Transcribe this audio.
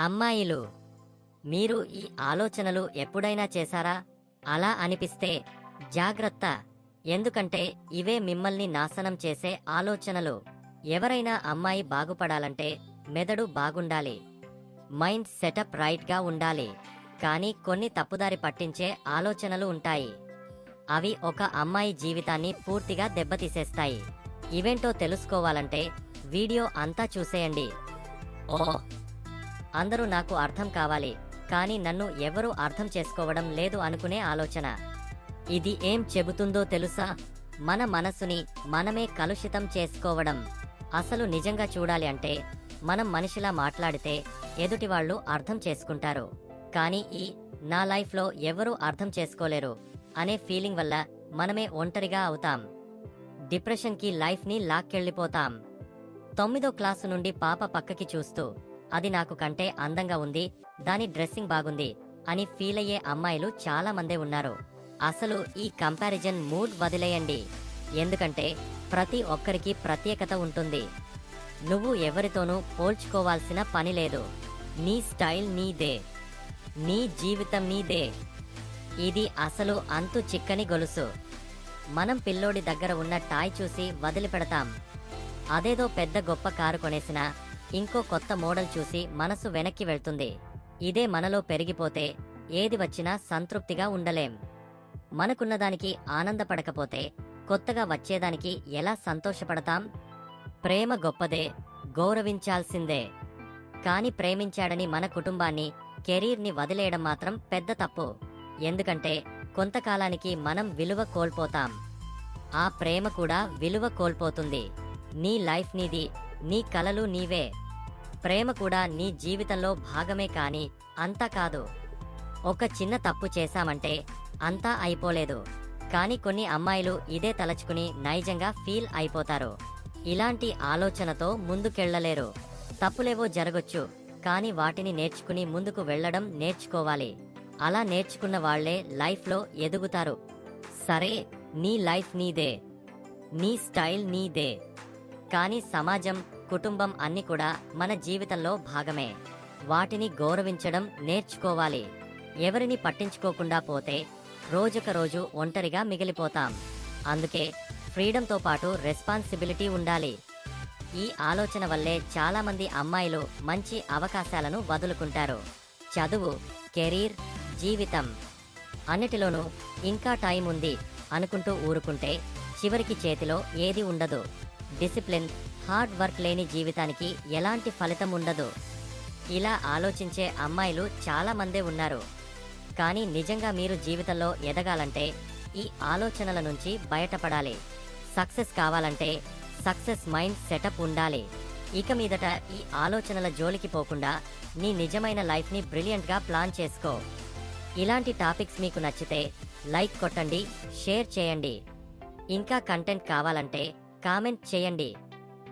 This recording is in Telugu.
అమ్మాయిలు మీరు ఈ ఆలోచనలు ఎప్పుడైనా చేశారా? అలా అనిపిస్తే జాగ్రత్త. ఎందుకంటే ఇవే మిమ్మల్ని నాశనం చేసే ఆలోచనలు. ఎవరైనా అమ్మాయి బాగుపడాలంటే మెదడు బాగుండాలి. మైండ్ సెటప్ రైట్గా ఉండాలి. కానీ కొన్ని తప్పుదారి పట్టించే ఆలోచనలు ఉంటాయి. అవి ఒక అమ్మాయి జీవితాన్ని పూర్తిగా దెబ్బతీసేస్తాయి. ఇవేంటో తెలుసుకోవాలంటే వీడియో అంతా చూసేయండి. ఓ అందరూ నాకు అర్థం కావాలి కానీ నన్ను ఎవరూ అర్థం చేసుకోవడం లేదు అనుకునే ఆలోచన. ఇది ఏం చెబుతుందో తెలుసా? మన మనసుని మనమే కలుషితం చేసుకోవడం. అసలు నిజంగా చూడాలి అంటే మనం మనిషిలా మాట్లాడితే ఎదుటివాళ్ళు అర్థం చేసుకుంటారు. కానీ ఈ నా లైఫ్లో ఎవరూ అర్థం చేసుకోలేరు అనే ఫీలింగ్ వల్ల మనమే ఒంటరిగా అవుతాం. డిప్రెషన్కి లైఫ్ని లాక్కెళ్ళిపోతాం. తొమ్మిదో క్లాసు నుండి పాప పక్కకి చూస్తూ అది నాకు కంటే అందంగా ఉంది దాని డ్రెస్సింగ్ బాగుంది అని ఫీల్ అయ్యే అమ్మాయిలు చాలా మందే ఉన్నారు. అసలు ఈ కంపారిజన్ మూడ్ వదిలేయండి. ఎందుకంటే ప్రతి ఒక్కరికి ప్రత్యేకత ఉంటుంది. నువ్వు ఎవరితోనూ పోల్చుకోవాల్సిన పని లేదు. నీ స్టైల్ నీదే. నీ జీవితం నీదే. ఇది అసలు అంతు చిక్కని గొలుసు. మనం పిల్లోడి దగ్గర ఉన్న టాయ్ చూసి వదిలిపెడతాం. అదేదో పెద్ద గొప్ప కారు కొనేసినా ఇంకో కొత్త మోడల్ చూసి మనసు వెనక్కి వెళ్తుంది. ఇదే మనలో పెరిగిపోతే ఏది వచ్చినా సంతృప్తిగా ఉండలేం. మనకున్నదానికి ఆనందపడకపోతే కొత్తగా వచ్చేదానికి ఎలా సంతోషపడతాం? ప్రేమ గొప్పదే గౌరవించాల్సిందే. కాని ప్రేమించాడని మన కుటుంబాన్ని కెరీర్ని వదిలేయడం మాత్రం పెద్ద తప్పు. ఎందుకంటే కొంతకాలానికి మనం విలువ కోల్పోతాం. ఆ ప్రేమ కూడా విలువ కోల్పోతుంది. నీ లైఫ్ నీది నీ కలలు నీవే. ప్రేమ కూడా నీ జీవితంలో భాగమే కాని అంతా కాదు. ఒక చిన్న తప్పు చేశామంటే అంతా అయిపోలేదు. కానీ కొన్ని అమ్మాయిలు ఇదే తలచుకుని నైజంగా ఫీల్ అయిపోతారు. ఇలాంటి ఆలోచనతో ముందుకెళ్ళలేరు. తప్పులేవో జరగొచ్చు కానీ వాటిని నేర్చుకుని ముందుకు వెళ్ళడం నేర్చుకోవాలి. అలా నేర్చుకున్న వాళ్ళే లైఫ్లో ఎదుగుతారు. సరే నీ లైఫ్ నీదే. నీ స్టైల్ నీదే. కానీ సమాజం కుటుంబం అన్ని కూడా మన జీవితంలో భాగమే. వాటిని గౌరవించడం నేర్చుకోవాలి. ఎవరిని పట్టించుకోకుండా పోతే రోజుక రోజు ఒంటరిగా మిగిలిపోతాం. అందుకే ఫ్రీడంతో పాటు రెస్పాన్సిబిలిటీ ఉండాలి. ఈ ఆలోచన వల్లే చాలామంది అమ్మాయిలు మంచి అవకాశాలను వదులుకుంటారు. చదువు కెరీర్ జీవితం అన్నిటిలోనూ ఇంకా టైం ఉంది అనుకుంటూ ఊరుకుంటే చివరికి చేతిలో ఏది ఉండదు. డిసిప్లిన్ హార్డ్ వర్క్ లేని జీవితానికి ఎలాంటి ఫలితం ఉండదు. ఇలా ఆలోచించే అమ్మాయిలు చాలామందే ఉన్నారు. కానీ నిజంగా మీరు జీవితంలో ఎదగాలంటే ఈ ఆలోచనల నుంచి బయటపడాలి. సక్సెస్ కావాలంటే సక్సెస్ మైండ్ సెటప్ ఉండాలి. ఇక మీదట ఈ ఆలోచనల జోలికి పోకుండా నీ నిజమైన లైఫ్ని బ్రిలియంట్గా ప్లాన్ చేసుకో. ఇలాంటి టాపిక్స్ మీకు నచ్చితే లైక్ కొట్టండి షేర్ చేయండి. ఇంకా కంటెంట్ కావాలంటే కామెంట్ చేయండి.